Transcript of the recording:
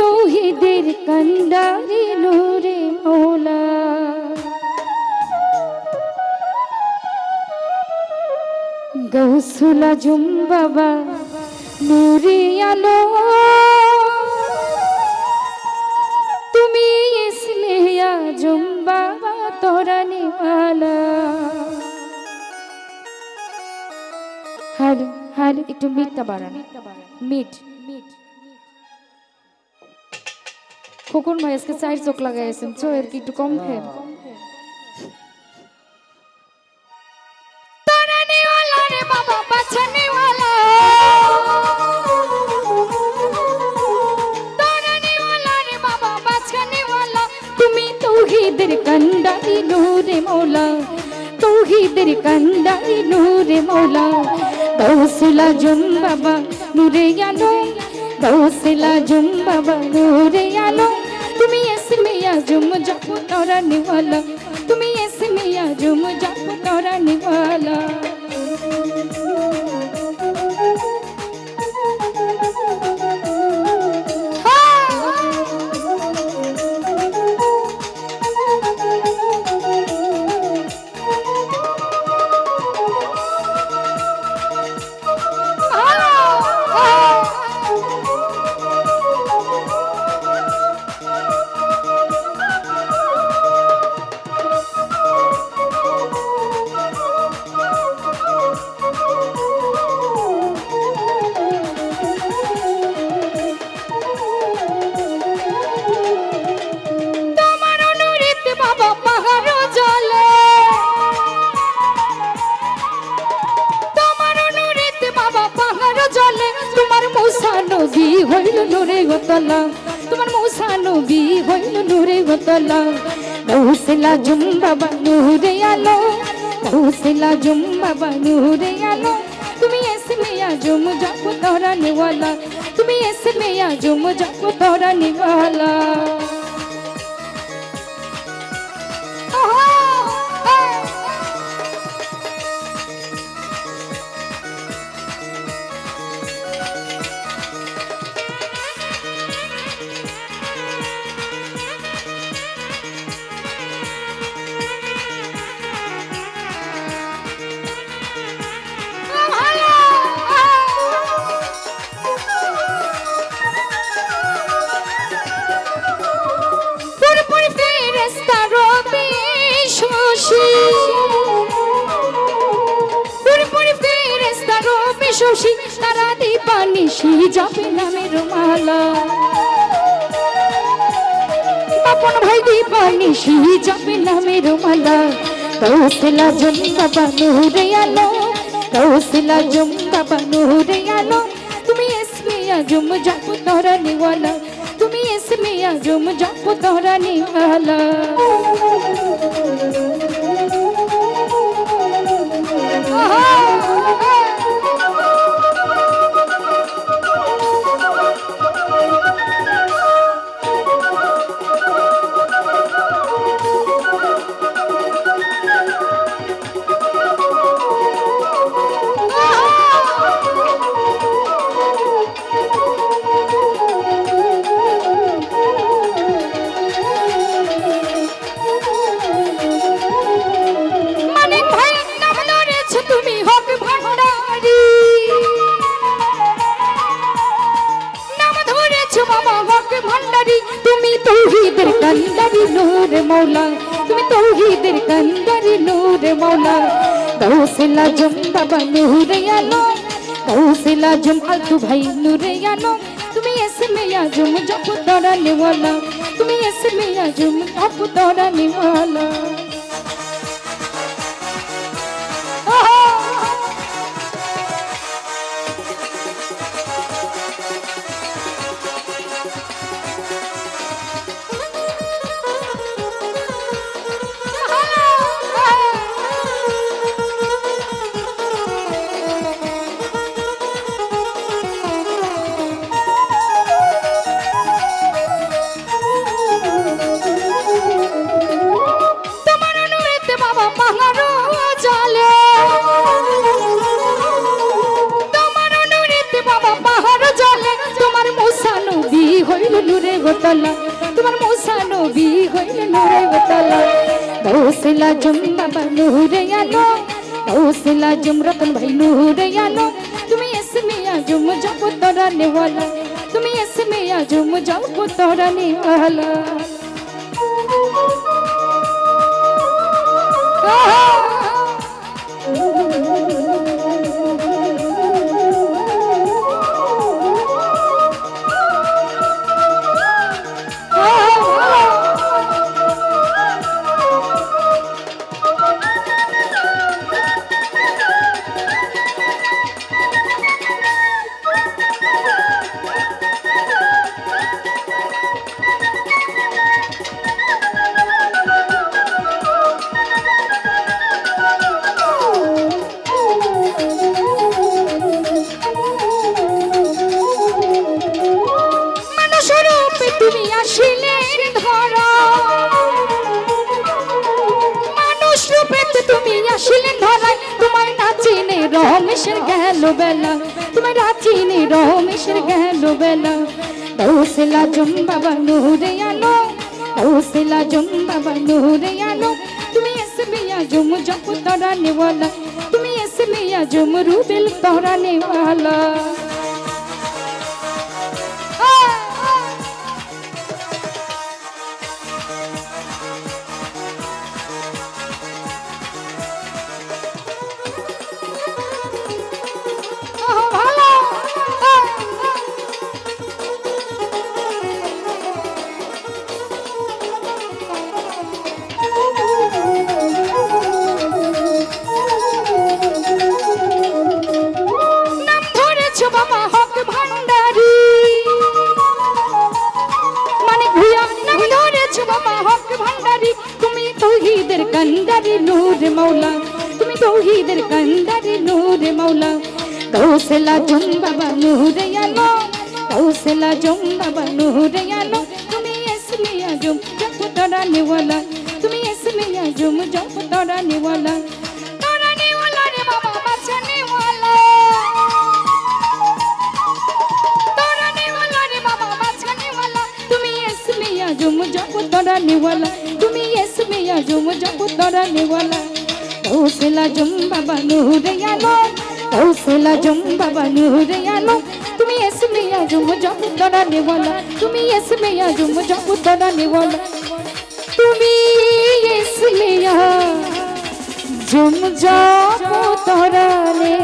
তৌহিদের কন্ডারি নূরে মৌলা। গৌসুলা জুম বাবা নূরে হার হার একটু মিটটা বাড়ান মিট মিট খোকন ভাই আজকে চার চোখ লাগাইছেন চো এর কি একটু কম ফের তারানিওয়ালা রে বাবা বাছানিওয়ালা তারানিওয়ালা রে বাবা বাছানিওয়ালা তুমি জুন গৌসলা জুম বাবা, নূরে আলো। গৌসলা জুম বাবা, নূরে আলো। তুমি এসমে আজম জপ তোরা নিওয়ালা তুমি এসমে আজম জপ তোরা নিওয়ালা নূরে গতলা। তোমার মৌসা নবী হইল নূরে গতলা। গৌসলা জুম বাবা নূরে আলো গৌসলা জুম বাবা নূরে আলো। তুমি এসমে আজম জপ তোরা নিওয়ালা তুমি এসমে আজম জপ তোরা নিওয়ালা শশী, তারা দীপানিশি যাবে নামের মালা বাপন ভাই দীপানিশি যাবে নামের মালা কৌশলা জম্বা বানুরে আলো। কৌশলা জম্বা বানুরে আলো। তুমি এসমে আজম, জপ তোরা নিওয়ালা। তুমি এসমে আজম, জপ তোরা নিওয়ালা। মানে তৌহিদের কান্দারি নূর মৌলা তুমি তৌহিদের কান্দারি নূর মৌলা গৌসলা জুম বাবা নূরে আলো গৌসলা জুম আলতু ভাই নূরে আলো। তুমি এসমে আজম জপ তোরা নেওয়ালা তুমি এসমে আজম জপ তোরা নেওয়ালা গোতলা, তোমার মুসা নবী হইল নুরে গোতলা। দৌসলা জুম বাবা নুরে আলো দৌসলা জুম রতন ভাই নুরে আলো। তুমি এসমিয়া জুম জপ তোরা নেওয়ালা, তুমি এসমিয়া জুম জপ তোরা নেওয়ালা। মানুষের রমেশের গেল বেলা তোমার নাচিনে রমেশের গেল বেলা দৌসলা জুম বাবা নুরে আলো দৌসলা জুম বাবা নুরে আলো তুমি এসমিয়া জুম জপ তরা নেওয়ালা তুমি এসমিয়া জুম রুবেল তরা কান্দারি নূর মৌলা তুমি তৌহিদের কান্দারি নূর মৌলা কৌশলা জুম বাবা নূরে আলো, কৌশলা জুম বাবা নূরে আলো। তুমি এসমিয়া জুম জপ তরা নেওয়ালা, তুমি এসমিয়া জুম জপ তরা নেওয়ালা জুম জপ তোরা নেওয়ালা। তোরা নেওয়ালা কৌশলা জুম বাবা নুরে আলো কৌশলা জুম বাবা নুরে আলো তুমি এসমিয়া জুম জপ তোরা নেওয়ালা তুমি এসমিয়া জুম জপ তোরা নেওয়ালা তুমি এসমিয়া জুম জপ তোরা নে